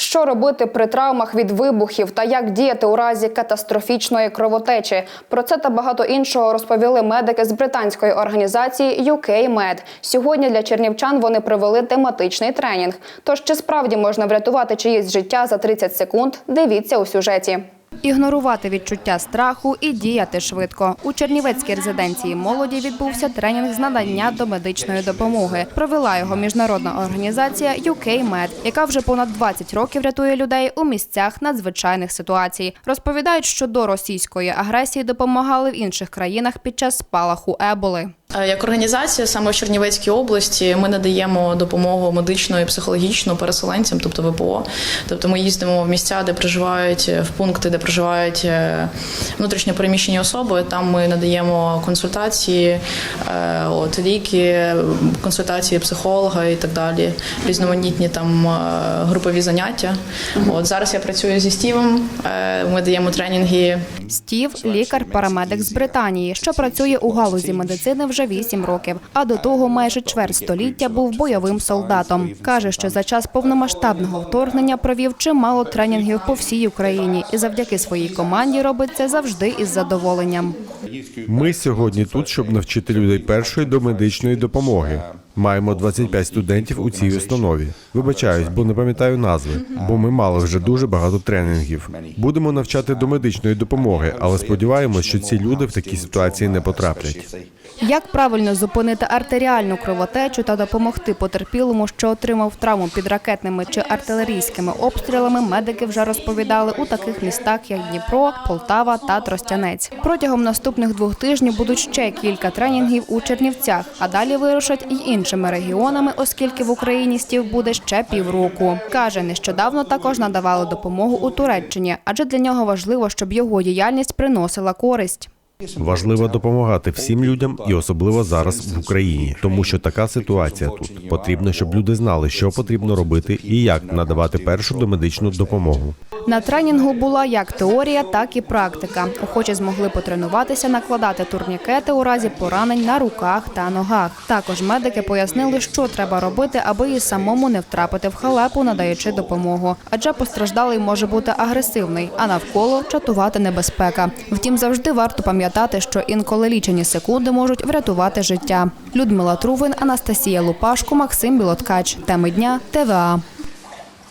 Що робити при травмах від вибухів та як діяти у разі катастрофічної кровотечі? Про це та багато іншого розповіли медики з британської організації UK. Сьогодні для чернівчан вони провели тематичний тренінг. Тож чи справді можна врятувати чиєсь життя за 30 секунд? Дивіться у сюжеті. Ігнорувати відчуття страху і діяти швидко. У Чернівецькій резиденції молоді відбувся тренінг з надання домедичної допомоги. Провела його міжнародна організація UK Med, яка вже понад 20 років рятує людей у місцях надзвичайних ситуацій. Розповідають, що до російської агресії допомагали в інших країнах під час спалаху еболи. Е, Як організація саме в Чернівецькій області ми надаємо допомогу медичну і психологічну переселенцям, тобто ВПО. Тобто ми їздимо в місця, де проживають в пункти, де проживають е, внутрішньо переміщені особи. Там ми надаємо консультації, е, от ліки, консультації психолога і так далі. Різноманітні там групові заняття. От зараз я працюю зі Стівом. Ми даємо тренінги Стів лікар-парамедик з Британії, що працює у галузі медицини вже 8 років. А до того майже чверть століття був бойовим солдатом. каже, що за час повномасштабного вторгнення провів чимало тренінгів по всій Україні, і завдяки своїй команді робить це завжди із задоволенням. Ми сьогодні тут, щоб навчити людей першої домедичної допомоги. Маємо 25 студентів у цій установі. Вибачаюсь, бо не пам'ятаю назви, бо ми мали вже дуже багато тренінгів. Будемо навчати домедичної допомоги, але сподіваємось, що ці люди в такі ситуації не потраплять. Як правильно зупинити артеріальну кровотечу та допомогти потерпілому, що отримав травму під ракетними чи артилерійськими обстрілами, медики вже розповідали у таких містах, як Дніпро, Полтава та Тростянець. Протягом наступних двох тижнів будуть ще кілька тренінгів у Чернівцях, а далі вирушать і іншими регіонами, оскільки в Україні стів буде ще півроку. Каже, нещодавно також надавали допомогу у Туреччині, адже для нього важливо, щоб його діяльність приносила користь. Важливо допомагати всім людям, і особливо зараз в Україні, тому що така ситуація тут. Потрібно, щоб люди знали, що потрібно робити і як надавати першу домедичну допомогу. На тренінгу була як теорія, так і практика. Охочі змогли потренуватися накладати турнікети у разі поранень на руках та ногах. Також медики пояснили, що треба робити, аби і самому не втрапити в халепу, надаючи допомогу. Адже постраждалий може бути агресивний, а навколо чатувати небезпека. Втім, завжди варто пам'ятати, що інколи лічені секунди можуть врятувати життя. Людмила Трувин, Анастасія Лупашко, Максим Білоткач. Теми дня ТВА.